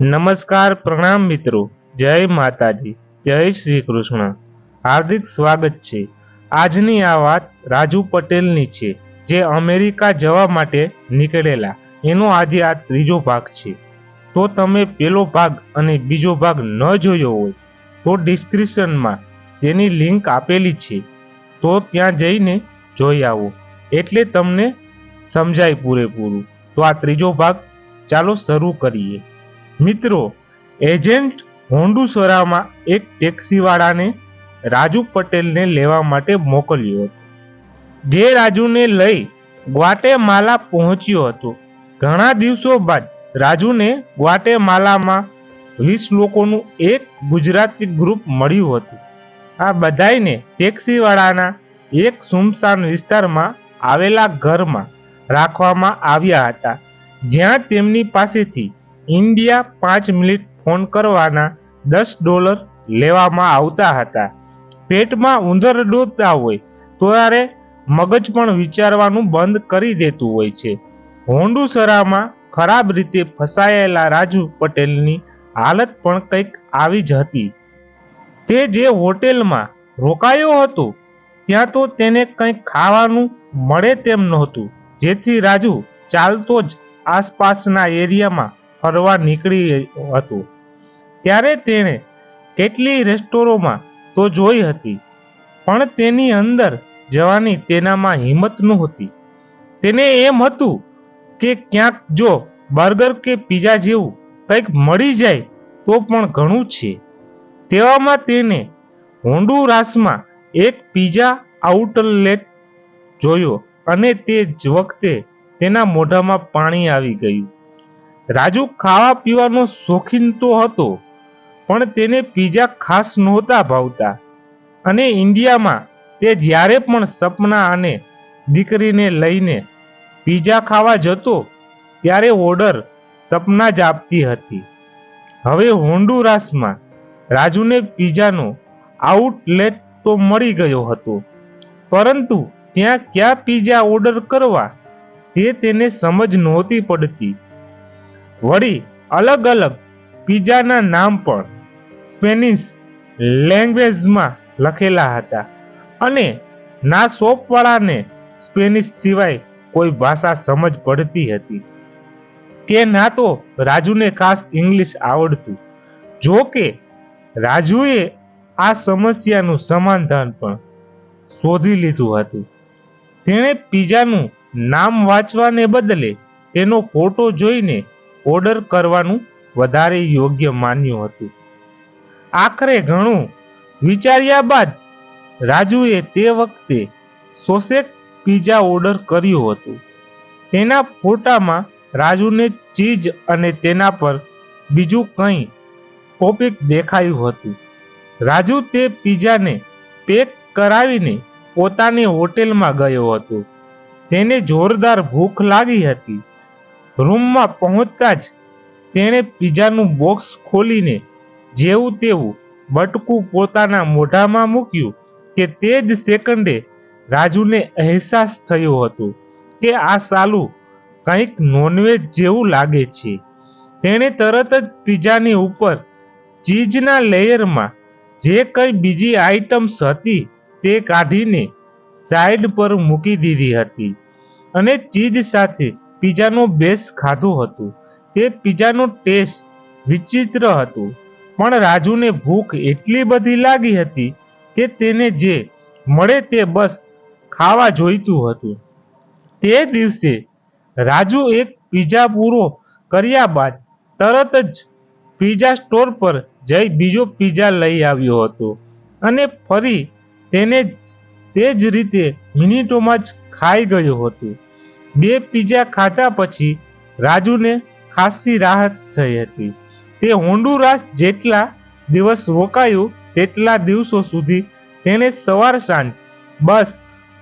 નમસ્કાર પ્રણામ મિત્રો, જય માતાજી, જય શ્રી કૃષ્ણ. હાર્દિક સ્વાગત છે. આજની આ વાત રાજુ પટેલની છે, જે અમેરિકા જવા માટે નીકળેલા. એનો આજે આ ત્રીજો ભાગ છે. તો તમે પેલો ભાગ અને બીજો ભાગ ન જોયો હોય, તો ડિસ્ક્રિપ્શનમાં તેની લિંક આપેલી છે. તો ત્યાં જઈને જોઈ આવો. એટલે તમને સમજાય પૂરેપૂરું. તો આ ત્રીજો ભાગ ચાલો શરૂ કરીએ. મિત્રો, એજન્ટ હોન્ડુસરામાં એક ટેક્સીવાળાને રાજુ પટેલને લેવા માટે મોકલ્યો હતો. જે રાજુને લઈ ગ્વાટેમાલા પહોંચ્યો હતો. ઘણા દિવસો બાદ રાજુને ગ્વાટેમાલામાં વીસ લોકોનું એક ગુજરાતી ગ્રુપ મળ્યું હતું. આ બધાઈને ટેક્સીવાળાના એક સુમસાન વિસ્તારમાં આવેલા ઘરમાં રાખવામાં આવ્યા હતા. જ્યાં તેમની પાસેથી ઇન્ડિયા પાંચ મિનિટ ફોન કરવાના દસ ડોલર લેવામાં આવતા હતા. પેટમાં ઉંદર ડોતા હોય ત્યારે મગજ પણ વિચારવાનું બંધ કરી દેતું હોય છે. હોન્ડુસરામાં ખરાબ રીતે ફસાયેલા રાજુ પટેલની હાલત પણ કંઈક આવી જ હતી. તે જે હોટેલમાં રોકાયો હતો, ત્યાં તો તેને કંઈક ખાવાનું મળે તેમ નહોતું. જેથી રાજુ ચાલતો જ આસપાસના એરિયામાં ફરવા નીકળી હતું. ત્યારે તેણે કેટલી રેસ્ટોરોમાં તો જોઈ હતી, પણ તેની અંદર જવાની તેનામાં હિંમત નહોતી. તેને એમ હતું કે ક્યાંક જો બર્ગર કે પીઝા જેવું કંઈક મળી જાય તો પણ ઘણું છે. તેવામાં તેને હોન્ડુરાસમાં એક પીઝા આઉટલેટ જોયો અને તે જ વખતે તેના મોઢામાં પાણી આવી ગયું. રાજુ ખાવા પીવાનો શોખીન તો હતો, પણ તેને પીઝા ખાસ નહોતા ભાવતા. અને ઇન્ડિયામાં તે જ્યારે પણ સપના અને દીકરીને લઈને પીઝા ખાવા જતો, ત્યારે ઓર્ડર સપના જ આપતી હતી. હવે હોન્ડુરાસમાં રાજુને પીઝાનો આઉટલેટ તો મળી ગયો હતો, પરંતુ ત્યાં ક્યાં પીઝા ઓર્ડર કરવા તે તેને સમજ નહોતી પડતી. વળી અલગ અલગ પીઝાના નામ પણ સ્પેનિશ લેંગ્વેજમાં લખેલા હતા. અને ના શોપવાળાને સ્પેનિશ સિવાય કોઈ ભાષા સમજ પડતી હતી. કે ના તો રાજુને ખાસ ઇંગ્લિશ આવડતું. જો કે રાજુએ આ સમસ્યાનું સમાધાન પણ શોધી લીધું હતું. તેણે પીઝાનું નામ વાંચવાને બદલે તેનો ફોટો જોઈને ઓર્ડર કરવાનું વધારે યોગ્ય માન્યું હતું. આખરે ઘણું વિચાર્યા બાદ રાજુએ તે વખતે સોસેક પીઝા ઓર્ડર કર્યું હતું. તેના ફોટામાં રાજુને ચીજ અને તેના પર બીજું કંઈ ટોપિક દેખાયું હતું. રાજુ તે પીઝાને પેક કરાવીને પોતાની હોટેલમાં ગયો હતો. તેને જોરદાર ભૂખ લાગી હતી. રૂમમાં પહોંચતા જ તેણે પીઝાનું બોક્સ ખોલીને જેવું તેવું બટકું પોતાના મોઢામાં મૂક્યું કે તે જ સેકન્ડે રાજુને અહેસાસ થયો હતો કે આ સાલું કંઈક નોનવેજ જેવું લાગે છે. તેણે તરત જ પીઝાની ઉપર ચીઝના લેયરમાં જે કંઈ બીજી આઇટમ્સ હતી તે કાઢીને સાઈડ પર મૂકી દીધી હતી અને ચીઝ સાથે પીઝાનો બેસ ખાધું હતું. તે પીઝાનો ટેસ્ટ વિચિત્ર હતું. પણ રાજુને ભૂખ એટલી બધી લાગી હતી કે તેને જે મળે તે બસ ખાવા જોઈતું હતું. તે દિવસે રાજુ એક પીઝા પૂરો કર્યા બાદ તરત જ પીઝા સ્ટોર પર જઈ બીજો પીઝા લઈ આવ્યો હતો અને ફરી તેને તે જ રીતે મિનિટોમાં જ ખાઈ ગયો હતો. બે પીઝા ખાધા પછી રાજુને ખાસી રાહત થઈ હતી. તે હોન્ડુરાસ જેટલા દિવસ રોકાયું, તેટલા દિવસો સુધી તેણે સવાર સાંજ બસ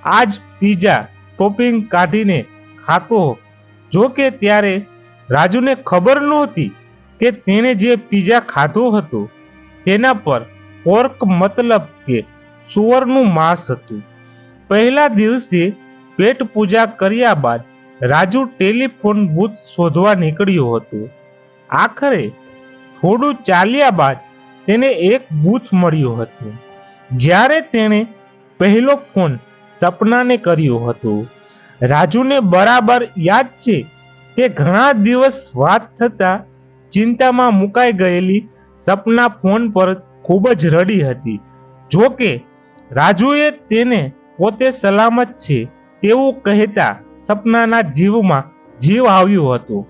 આ જ પીઝા ટોપિંગ કાઢીને ખાતો જો કે ત્યારે રાજુને ખબર નહોતી કે તેણે જે પીઝા ખાધો હતો, તેના પર પોર્ક મતલબ કે સુવરનું માંસ હતું. પહેલા દિવસે પેટ પૂજા કર્યા બાદ રાજુ ટેલિફોન બૂથ શોધવા નીકળ્યો હતો. આખરે થોડું ચાલ્યા બાદ તેને એક બૂથ મળ્યું હતું, જ્યારે તેણે પહેલો ફોન સપનાને કર્યો હતો. રાજુને બરાબર યાદ છે કે ઘણા દિવસ વાત થતા ચિંતામાં મુકાઈ ગયેલી સપના ફોન પર ખૂબ જ રડી હતી. જો કે રાજુએ તેને પોતે સલામત છે તેવું કહેતા સપનાના જીવમાં જીવ આવ્યું હતું.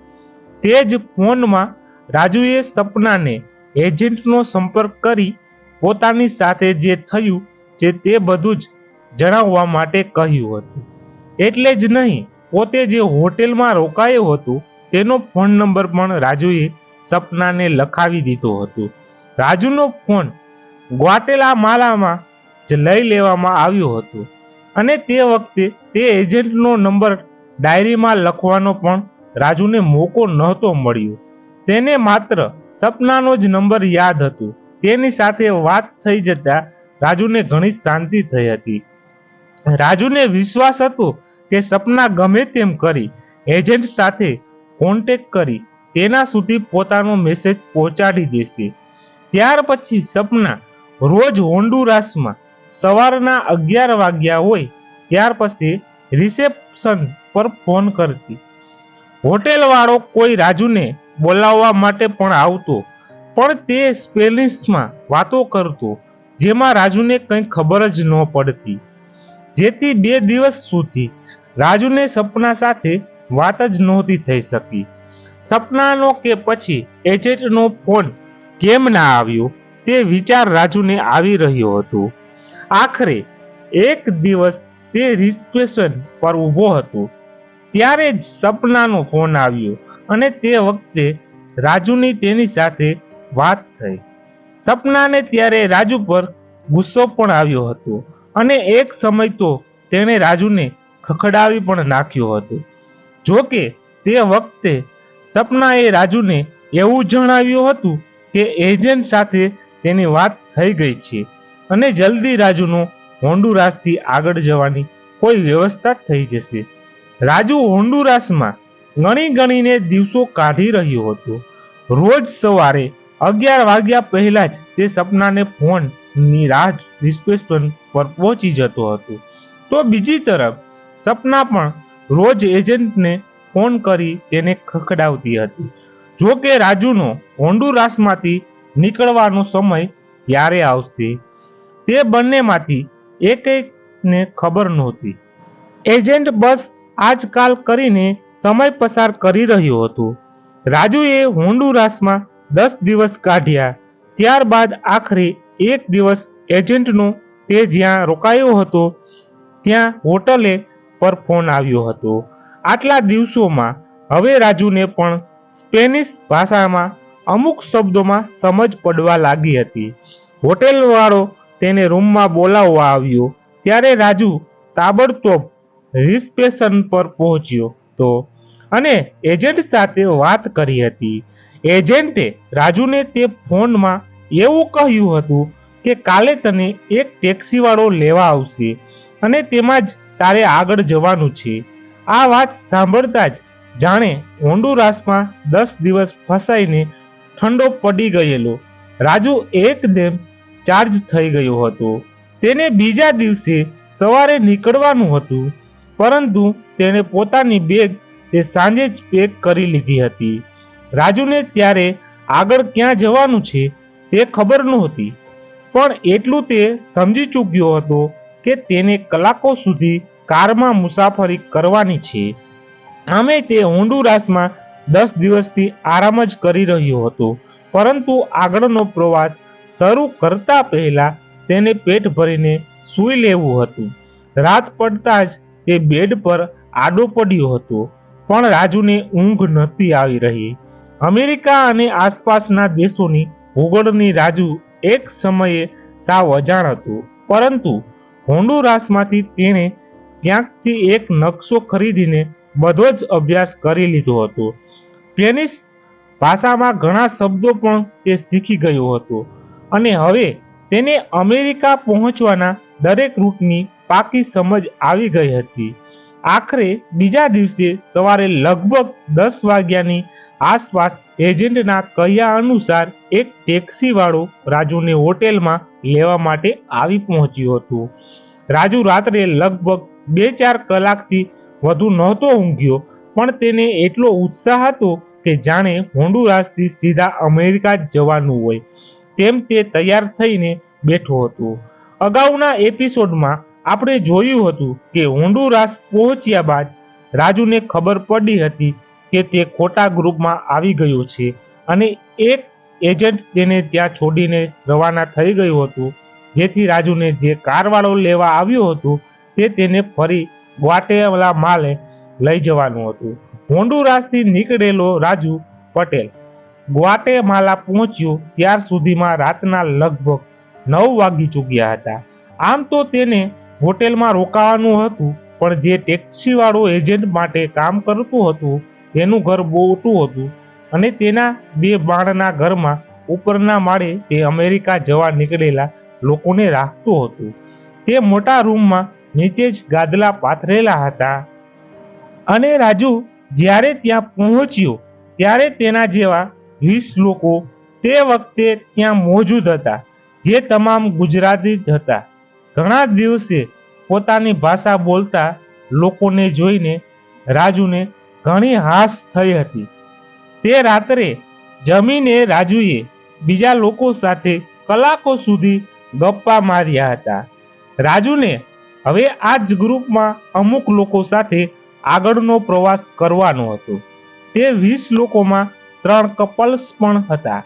તે જ ફોનમાં રાજુએ સપનાને એજન્ટનો સંપર્ક કરી પોતાની સાથે જે થયું છે તે બધું જ જણાવવા માટે કહ્યું હતું. એટલે જ નહીં, પોતે જે હોટેલમાં રોકાયો હતો, તેનો ફોન નંબર પણ રાજુએ સપનાને લખાવી દીધો હતો. રાજુનો ફોન ગ્વાટેલા માલામાં જ લઈ લેવામાં આવ્યો હતો. અને તે વખતે તે એજન્ટનો નંબર ડાયરીમાં લખવાનો પણ રાજુને મોકો નહોતો મળ્યો. તેને માત્ર સપનાનો જ નંબર યાદ હતો. તેની સાથે વાત થઈ જતા રાજુને ઘણી શાંતિ થઈ હતી. રાજુને વિશ્વાસ હતો કે સપના ગમે તેમ કરી એજન્ટ સાથે કોન્ટેક કરી તેના સુધી પોતાનો મેસેજ પહોંચાડી દેશે. ત્યાર પછી સપના રોજ હોન્ડુરાસમાં સવારના અગિયાર વાગ્યા હોય, ત્યાર પછી રિસેપ્શન પર ફોન કરતી. હોટેલવાળો કોઈ રાજુને બોલાવવા માટે પણ આવતો, પણ તે સ્પેનિશમાં વાતો કરતો, જેમાં રાજુને કંઈ ખબર જ ન પડતી. જેથી બે દિવસ સુધી રાજુને સપના સાથે વાત જ નહોતી થઈ શકી. સપનાનો કે પછી એજન્ટનો ફોન કેમ ના આવ્યો, તે વિચાર રાજુને આવી રહ્યો હતો. આખરે એક દિવસ તે રિસેપ્શન પર ઊભો હતો. ત્યારે જ સપનાનો ફોન આવ્યો અને તે વખતે રાજુની તેની સાથે વાત થઈ. સપનાને ત્યારે રાજુ પર ગુસ્સો પણ આવ્યો હતો અને એક સમય તો તેણે રાજુને ખખડાવી પણ નાખ્યો હતો. જો કે તે વખતે સપનાએ રાજુને એવું જણાવ્યું હતું કે એજન્ટ સાથે તેની વાત થઈ ગઈ છે. અને જલ્દી રાજુનો હોન્ડુરાસથી આગળ જવાની કોઈ વ્યવસ્થા થઈ જશે. રાજુ હોન્ડુરાસમાં ગણી ગણીને દિવસો કાઢી રહ્યો હતો. રોજ સવારે અગિયાર વાગ્યા પહેલા જ તે સપનાને ફોનની રાહ રિસ્પેશન પર પહોંચી જતો હતો. તો બીજી તરફ સપના પણ રોજ એજન્ટને ફોન કરી તેને ખખડાવતી હતી. જો કે રાજુનો હોન્ડુરાસમાંથી નીકળવાનો સમય ક્યારે આવશે? તે બંનેમાંથી એક એકને ખબર નહોતી. એજન્ટ બસ આજકાલ કરીને સમય પસાર કરી રહ્યો હતો. રાજુએ હોન્ડુરાસમાં દસ દિવસ કાઢ્યા. ત્યારબાદ આખરે એક દિવસ એજન્ટનો તે જ્યાં રોકાયો હતો, ત્યાં હોટલે પર ફોન આવ્યો હતો. આટલા દિવસોમાં હવે રાજુને પણ સ્પેનિશ ભાષામાં અમુક શબ્દોમાં સમજ પડવા લાગી હતી. હોટેલવાળો તેને રૂમમાં બોલાવવા આવ્યો. ત્યારે રાજુ તાબડતોબ રિસેપ્શન પર પહોંચ્યો તો અને એજન્ટ સાથે વાત કરી હતી. એજન્ટે રાજુને તે ફોનમાં એવું કહ્યું હતું કે કાલે તને એક ટેક્સીવાળો લેવા આવશે અને તેમાં જ તારે આગળ જવાનું છે. આ વાત સાંભળતા જ જાણે હોન્ડુરાસમાં દસ દિવસ ફસાઈને ઠંડો પડી ગયેલો. રાજુ એકદમ ચાર્જ થઈ ગયો હતો. તેને બીજા દિવસે સવારે નીકળવાનું હતું, પરંતુ તેણે પોતાની બેગ તે સાંજે જ પેક કરી લીધી હતી. રાજુને ત્યારે આગળ ક્યાં જવાનું છે તે ખબર નહોતી, પણ એટલું તે સમજી ચૂક્યો હતો કે તેને કલાકો સુધી કારમાં મુસાફરી કરવાની છે. આમે તે હોન્ડુરાસમાં દસ દિવસથી આરામ જ કરી રહ્યો હતો, પરંતુ આગળનો પ્રવાસ શરૂ કરતા પહેલા તેને પેટ ભરીને સૂઈ લેવું હતું. રાત પડતા જ તે બેડ પર આડો પડ્યો હતો, પણ રાજુને ઊંઘ નહોતી આવી રહી. અમેરિકા અને આસપાસના દેશોની ભૂગોળની રાજુ એક સમયે સાવ અજાણ હતું, પરંતુ હોન્ડુરાસમાંથી તેણે ક્યાંકથી એક નકશો ખરીદીને બધો જ અભ્યાસ કરી લીધો હતો. સ્પેનિશ ભાષામાં ઘણા શબ્દો પણ તે શીખી ગયો હતો. અને હવે તેને અમેરિકા પહોંચવાના દરેક રૂટની પાકી સમજ આવી ગઈ હતી. આખરે બીજા દિવસે સવારે લગભગ દસ વાગ્યાની આસપાસ એજન્ટના કહ્યા અનુસાર એક ટેક્સીવાળો રાજુને હોટેલમાં લેવા માટે આવી પહોંચ્યું હતું. રાજુ રાત્રે લગભગ બે ચાર કલાકથી વધુ નહોતો ઊંઘ્યો, પણ તેને એટલો ઉત્સાહ હતો કે જાણે હોન્ડુરાસથી સીધા અમેરિકા જવાનું હોય. તેમ તે તૈયાર થઈને બેઠો હતો. અગાઉના એપિસોડમાં આપણે જોયું હતું કે હોન્ડુરાસ પહોંચ્યા બાદ રાજુને ખબર પડી હતી કે તે ખોટા ગ્રુપમાં આવી ગયો છે અને એક એજન્ટ તેને ત્યાં છોડીને રવાના થઈ ગયું હતું. જેથી રાજુને જે કારવાળો લેવા આવ્યો હતો તે તેને ફરી ગ્વાટેવાલા માલે લઈ જવાનું હતું. હોન્ડુરાસથી નીકળેલો રાજુ પટેલ ગ્વાટેમાલા પહોંચ્યો ત્યાર સુધીમાં રાતના લગભગ નવ વાગી ચૂક્યા હતા. આમ તો તેને હોટેલમાં રોકાવાનું હતું, પણ જે ટેક્સીવાળો એજન્ટ માટે કામ કરતું હતું, તેનું ઘર મોટું હતું અને તેના બે બાણના ઘરમાં ઉપરના માળે તે અમેરિકા જવા નીકળેલા લોકોને રાખતું હતું. તે મોટા રૂમમાં નીચે જ ગાદલા પાથરેલા હતા. અને રાજુ જ્યારે ત્યાં પહોંચ્યો, ત્યારે તેના જેવા વીસ લોકો તે વખતે ત્યાં મોજૂદ હતા, જે તમામ ગુજરાતી જ હતા. ઘણા દિવસે પોતાની ભાષા બોલતા લોકોને જોઈને રાજુને ઘણી હાસ થઈ હતી. તે રાત્રે જમીને રાજુએ બીજા લોકો સાથે કલાકો સુધી ગપ્પા માર્યા હતા. રાજુને હવે આ જ ગ્રુપમાં અમુક લોકો સાથે આગળનો પ્રવાસ કરવાનો હતો. તે વીસ લોકોમાં ત્રણ કપલ્સ પણ હતા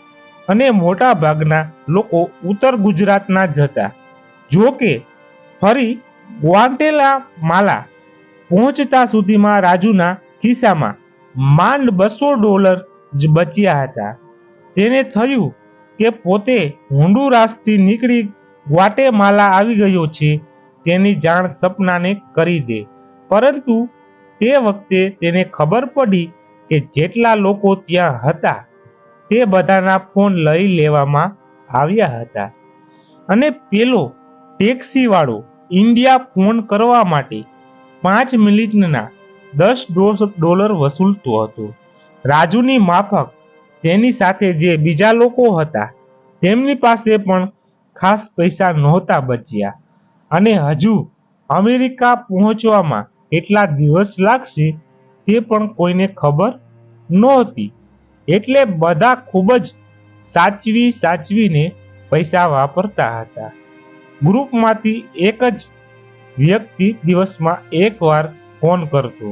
અને મોટા ભાગના લોકો ઉત્તર ગુજરાતના જ હતા. જો કે, ફરી ગ્વાન્ટેલા માલા પહોંચતા સુધીમાં રાજુના ખિસ્સામાં માંડ બસો ડોલર જ બચ્યા હતા. તેને થયું કે પોતે હોન્ડુરાસથી નીકળી ગ્વાટેમાલા આવી ગયો છે, તેની જાણ સપનાને કરી દે. પરંતુ તે વખતે તેને ખબર પડી કે જેટલા લોકો ત્યાં હતા તે બધાના ફોન લઈ લેવામાં આવ્યા હતા. અને પેલો ટેક્સીવાળો ઇન્ડિયા ફોન કરવા માટે પાંચ મિનિટના દસ ડોલર વસૂલતો હતો. રાજુની માફક તેની સાથે જે બીજા લોકો હતા તેમની પાસે પણ ખાસ પૈસા નહોતા બચ્યા. અને હજુ અમેરિકા પહોંચવામાં એટલા દિવસ લાગશે તે પણ કોઈને ખબર નહોતી. એટલે બધા ખૂબ જ સાચવી સાચવીને પૈસા વાપરતા હતા. ગ્રુપમાંથી એક જ વ્યક્તિ દિવસમાં એકવાર ફોન કરતો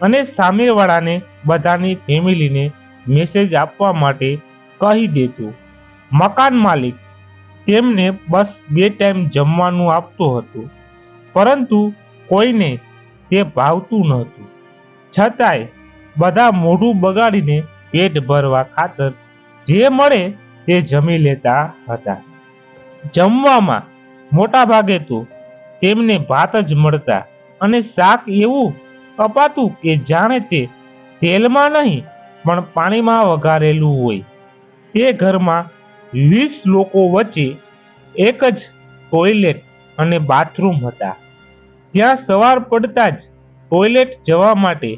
અને સામેવાળાને બધાની ફેમિલીને મેસેજ આપવા માટે કહી દેતો. મકાન માલિક તેમને બસ બે ટાઈમ જમવાનું આપતો હતો, પરંતુ કોઈને તે ભાવતું નહોતું. છતાંય બધા મોઢું બગાડીને પેટ ભરવા ખાતર જે મળે તે જમી લેતા હતા. જમવામાં મોટા ભાગે તો તેમને ભાત જ મળતા અને શાક એવું અપાતું કે જાણે તે તેલમાં નહીં, પણ પાણીમાં વઘારેલું હોય. તે ઘરમાં વીસ લોકો વચ્ચે એક જ ટોયલેટ અને બાથરૂમ હતા. ત્યાં સવાર પડતા જ ટોયલેટ જવા માટે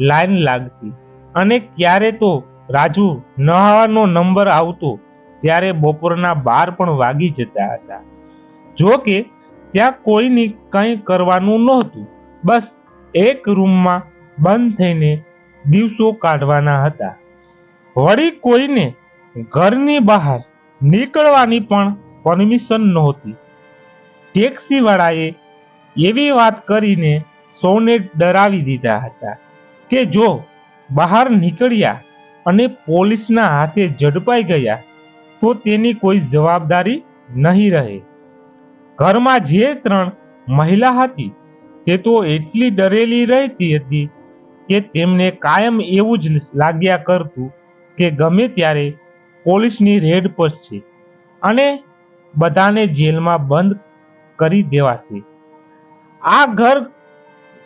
લાઈન લાગતી અને ક્યારે તો રાજુ નહાવાનો નંબર આવતો ત્યારે બપોરના બાર પણ વાગી જતા હતા. જો કે ત્યાં કોઈની કંઈ કરવાનું નહોતું. બસ એક રૂમમાં બંધ થઈને દિવસો કાઢવાના હતા. વળી કોઈને ઘરની બહાર નીકળવાની પણ પરમિશન નહોતી. ટેક્સીવાળાએ એવી વાત કરીને સૌને ડરાવી દીધા હતા કે જો બહાર નીકળ્યા અને પોલીસના હાથે ઝડપાઈ ગયા, તો તેની કોઈ જવાબદારી નહીં રહે. ઘરમાં જે ત્રણ મહિલા હતી, તે તો એટલી ડરેલી રહેતી હતી કે તેમને કાયમ એવું જ લાગ્યા કરતું કે ગમે ત્યારે પોલીસની રેડ પડશે અને બધાને જેલમાં બંધ કરી દેવાશે. આ ઘર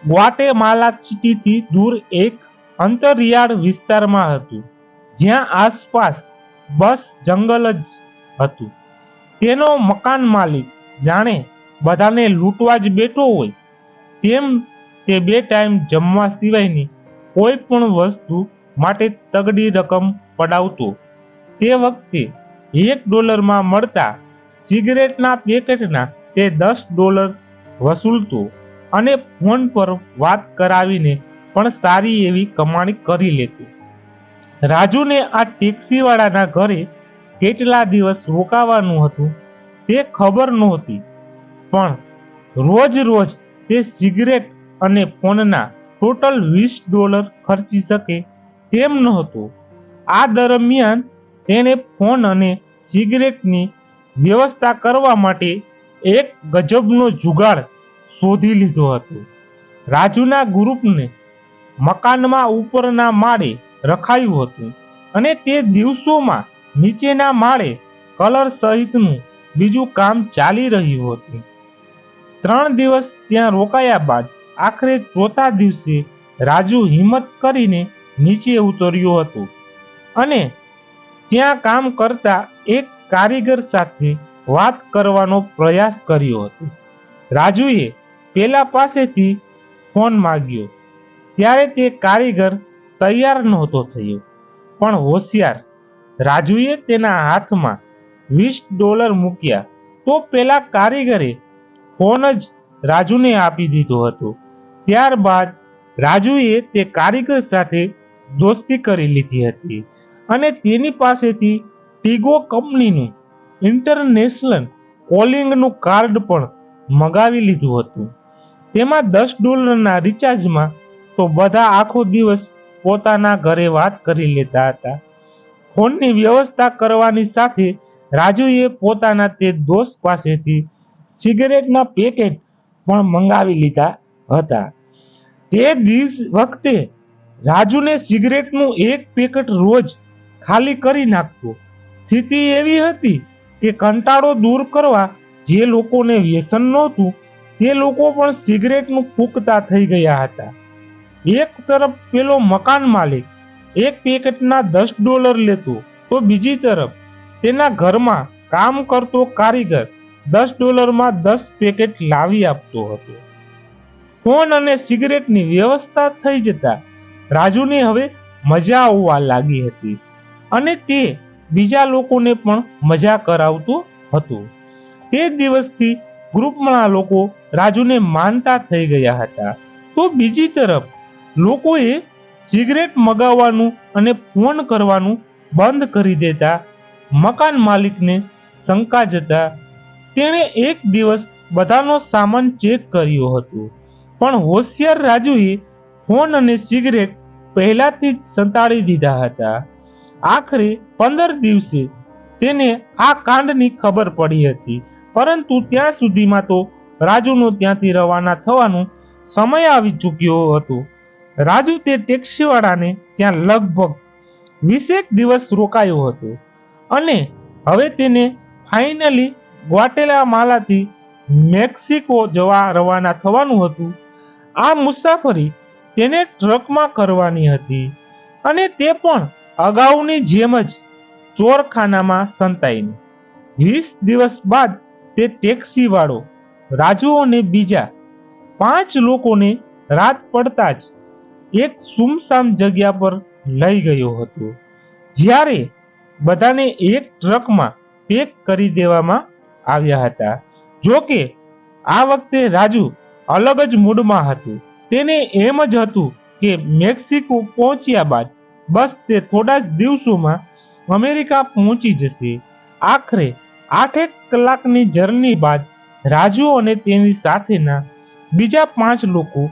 ગ્વાટેમાલા સિટીથી દૂર એક અંતરિયાળ વિસ્તારમાં હતું, જ્યાં આસપાસ બસ જંગલ જ હતું. તેનો મકાન માલિક જાણે બધાને લૂંટવા જ બેઠો હોય, તેમ તે બે ટાઈમ જમવા સિવાયની કોઈ પણ વસ્તુ માટે તગડી રકમ પડાવતો. તે વખતે એક ડોલરમાં મળતા સિગરેટના પેકેટના તે દસ ડોલર વસૂલતો. અને ફોન પર વાત કરાવીને પણ સારી એવી કમાણી કરી લેતું. રાજુને આ ટેક્સીવાળાના ઘરે કેટલા દિવસ રોકાવાનું હતું તે ખબર નહોતી. પણ રોજ રોજ તે સિગરેટ અને ફોનના ટોટલ વીસ ડોલર ખર્ચી શકે તેમ નહોતું. આ દરમિયાન તેણે ફોન અને સિગરેટની વ્યવસ્થા કરવા માટે એક ગજબનો જુગાડ શોધી લીધો હતો. રાજુના ગ્રુપને મકાનમાં ઉપરના માળે રખાયું હતું અને તે દિવસોમાં નીચેના માળે કલર સહિતનું બીજું કામ ચાલી રહ્યું હતું. ત્રણ દિવસ ત્યાં રોકાયા બાદ આખરે ચોથા દિવસે રાજુ હિંમત કરીને નીચે ઉતર્યો હતો અને ત્યાં કામ કરતા એક કારીગર સાથે વાત કરવાનો પ્રયાસ કર્યો હતો. રાજુએ પેલા પાસેથી ફોન માંગ્યો. ત્યારે તે કારીગર તૈયાર નહોતો થયો. પણ હોશિયાર રાજુએ તેના હાથમાં વીસ ડોલર મૂક્યા તો પેલા કારીગરે ફોન જ રાજુને આપી દીધો હતો. ત્યારબાદ રાજુએ તે કારીગર સાથે દોસ્તી કરી લીધી હતી અને તેની પાસેથી ટીગો કંપનીનું ઇન્ટરનેશનલ કોલિંગનું કાર્ડ પણ મગાવી લીધું હતું. તેમાં દસ ડોલરના રિચાર્જમાં તો બધા આખો દિવસ પોતાના ઘરે વાત કરી લેતા હતા. ફોનની વ્યવસ્થા કરવાની સાથે રાજુએ પોતાના તે દોસ્ત પાસેથી સિગરેટના પેકેટ પણ મંગાવી લીધા હતા. તે દિવસ વખતે રાજુને સિગરેટનું એક પેકેટ રોજ ખાલી કરી નાખતો. સ્થિતિ એવી હતી કે કંટાળો દૂર કરવા જે લોકોને વ્યસન નહોતું તે લોકો પણ સિગરેટનું ફૂંકતા થઈ ગયા હતા. એક તરફ પેલો મકાન માલિક એક પેકેટના દસ ડોલર લેતો, તો બીજી તરફ તેના ઘરમાં કામ કરતો કારીગર દસ ડોલરમાં દસ પેકેટ લાવી આપતો હતો. ફોન અને સિગરેટની વ્યવસ્થા થઈ જતા રાજુને હવે મજા આવવા લાગી હતી અને તે બીજા લોકોને પણ મજા કરાવતો હતો. તે દિવસથી ગ્રુપના લોકો રાજુને માનતા થઈ ગયા હતા. તો બીજી તરફ, લોકોએ સિગરેટ મગાવવાનું અને ફોન કરવાનું બંધ કરી દેતા મકાન માલિકને શંકા જતા તેણે એક દિવસ બધાનો સામાન ચેક કર્યો હતો. પણ હોશિયાર રાજુએ ફોન અને સિગરેટ પહેલાથી જ સંતાડી દીધા હતા. આખરે પંદર દિવસે તેને આ કાંડની ખબર પડી હતી. પરંતુ ત્યાં સુધીમાં તો રાજુનો ત્યાંથી રવાના થવાનો સમય આવી ચૂક્યો હતો. રાજુ તે ટેક્સીવાળાને ત્યાં લગભગ વીસેક દિવસ રોકાયો હતો અને હવે તેને ફાઇનલી ગ્વાટેલામાલાથી મેક્સિકો જવા રવાના થવાનું હતું. આ મુસાફરી તેને ટ્રકમાં કરવાની હતી અને તે પણ અગાઉની જેમ જ ચોરખાનામાં સંતાઈને. વીસ દિવસ બાદ તે ટેક્સી વાળો રાજુ અને બીજા પાંચ લોકોને રાત પડતા જ એક સુમસામ જગ્યા પર લઈ ગયો હતો. જ્યારે બધાને એક ટ્રકમાં પેક કરી દેવામાં આવ્યા હતા. જો કે આ વખતે રાજુ અલગ જ મૂડમાં હતું. તેને એમ જ હતું કે મેક્સિકો પહોંચ્યા બાદ બસ તે થોડા જ દિવસોમાં અમેરિકા પહોંચી જશે. આખરે આઠેક કલાકની જર્ની બાદ રાજુ અને તેની સાથેના બીજા પાંચ લોકો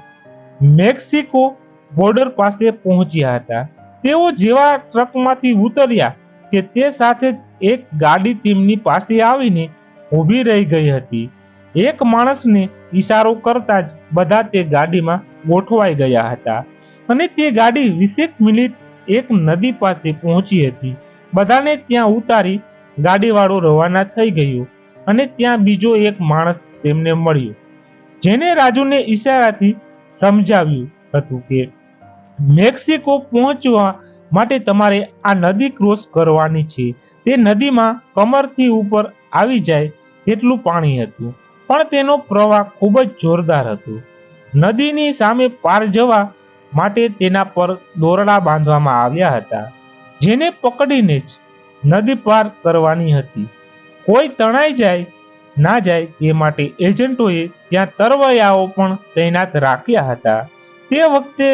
મેક્સિકો બોર્ડર પાસે પહોંચ્યા હતા. તેઓ જેવા ટ્રકમાંથી ઉતર્યા કે તે સાથે જ એક ગાડી તેમની પાસે આવીને ઊભી રહી ગઈ હતી. એક માણસને ઈશારો કરતા જ બધા તે ગાડીમાં ગોઠવાઈ ગયા હતા અને તે ગાડી વીસેક મિનિટ એક નદી પાસે પહોંચી હતી. બધાને ત્યાં ઉતારી ગાડીવાળો રવાના થઈ ગયું અને ત્યાં બીજો એક માણસ તેમને મળ્યો, જેને રાજુને ઈશારાથી સમજાવ્યું હતું કે, મેક્સિકો પહોંચવા માટે તમારે આ નદી ક્રોસ કરવાની છે. તે નદીમાં કમરથી ઉપર આવી જાય તેટલું પાણી હતું, પણ તેનો પ્રવાહ ખૂબ જ જોરદાર હતો. નદીની સામે પાર જવા માટે તેના પર દોરડા બાંધવામાં આવ્યા હતા, જેને પકડીને જ નદી પાર કરવાની હતી. કોઈ તણાઈ જાય, ના જાય તે માટે એજન્ટોએ ત્યાં તરવૈયાઓ પણ તૈનાત રાખ્યા હતા. તે વખતે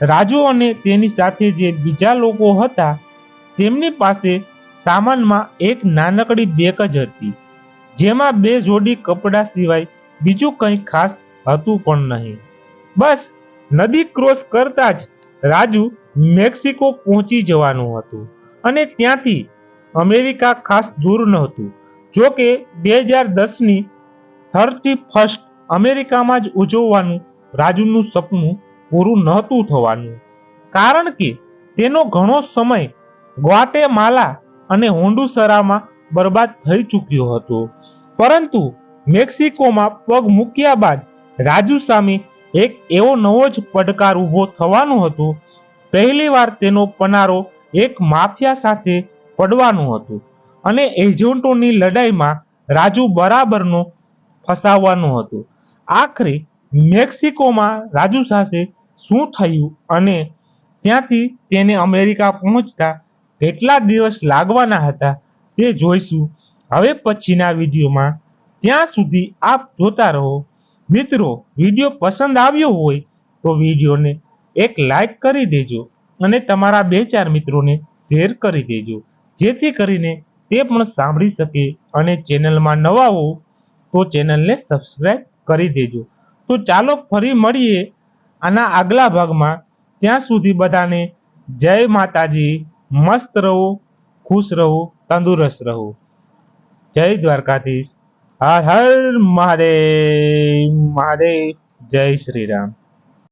રાજુ અને તેની સાથે જે બીજા લોકો હતા, તેમની પાસે સામાનમાં એક નાનકડી બેગ જ હતી, જેમાં બે જોડી કપડાં સિવાય બીજું કંઈ ખાસ હતું પણ નહીં. બસ, નદી ક્રોસ કરતા જ રાજુ મેક્સિકો પહોંચી જવાનું હતું અને ત્યાંથી અમેરિકા ખાસ દૂર નહોતું. જો કે બે હજાર દસની થર્ટી ફર્સ્ટ અમેરિકામાં જ ઉજવવાનું રાજુનું સપનું પૂરું નહોતું થવાનું. કારણ કે તેનો ઘણો સમય ગ્વાટેમાલા અને હોન્ડુસરામાં બરબાદ થઈ ચૂક્યો હતો. પરંતુ મેક્સિકોમાં પગ મૂક્યા બાદ રાજુ સામે એક એવો નવો જ પડકાર ઊભો થવાનો હતો. પહેલીવાર તેનો પનારો એક માફિયા સાથે પડવાનું હતું. અને એજન્ટોની લડાઈમાં રાજુ બરાબરનો ફસાવવાનું હતું. આખરે મેક્સિકોમાં રાજુ સાથે શું થયું અને ત્યાંથી તેને અમેરિકા પહોંચતા કેટલા દિવસ લાગવાના હતા તે જોઈશું. હવે પછીના વિડીયોમાં ત્યાં સુધી આપ જોતા રહો. મિત્રો, વીડિયો પસંદ આવ્યો હોય તો વિડીયોને એક લાઈક કરી દેજો અને તમારા બે ચાર મિત્રોને શેર કરી દેજો. જેથી કરીને તે પણ સાંભળી શકે અને ચેનલમાં નવા હો તો ચેનલને સબસ્ક્રાઈબ કરી દેજો. તો ચાલો ફરી મળીએ આના આગલા ભાગમાં. ત્યાં સુધી બધાને જય માતાજી, મસ્ત રહો, ખુશ રહો, તંદુરસ્ત રહો. જય દ્વારકાધીશ. હર હર મહાદેવ મહાદેવ, જય શ્રી રામ.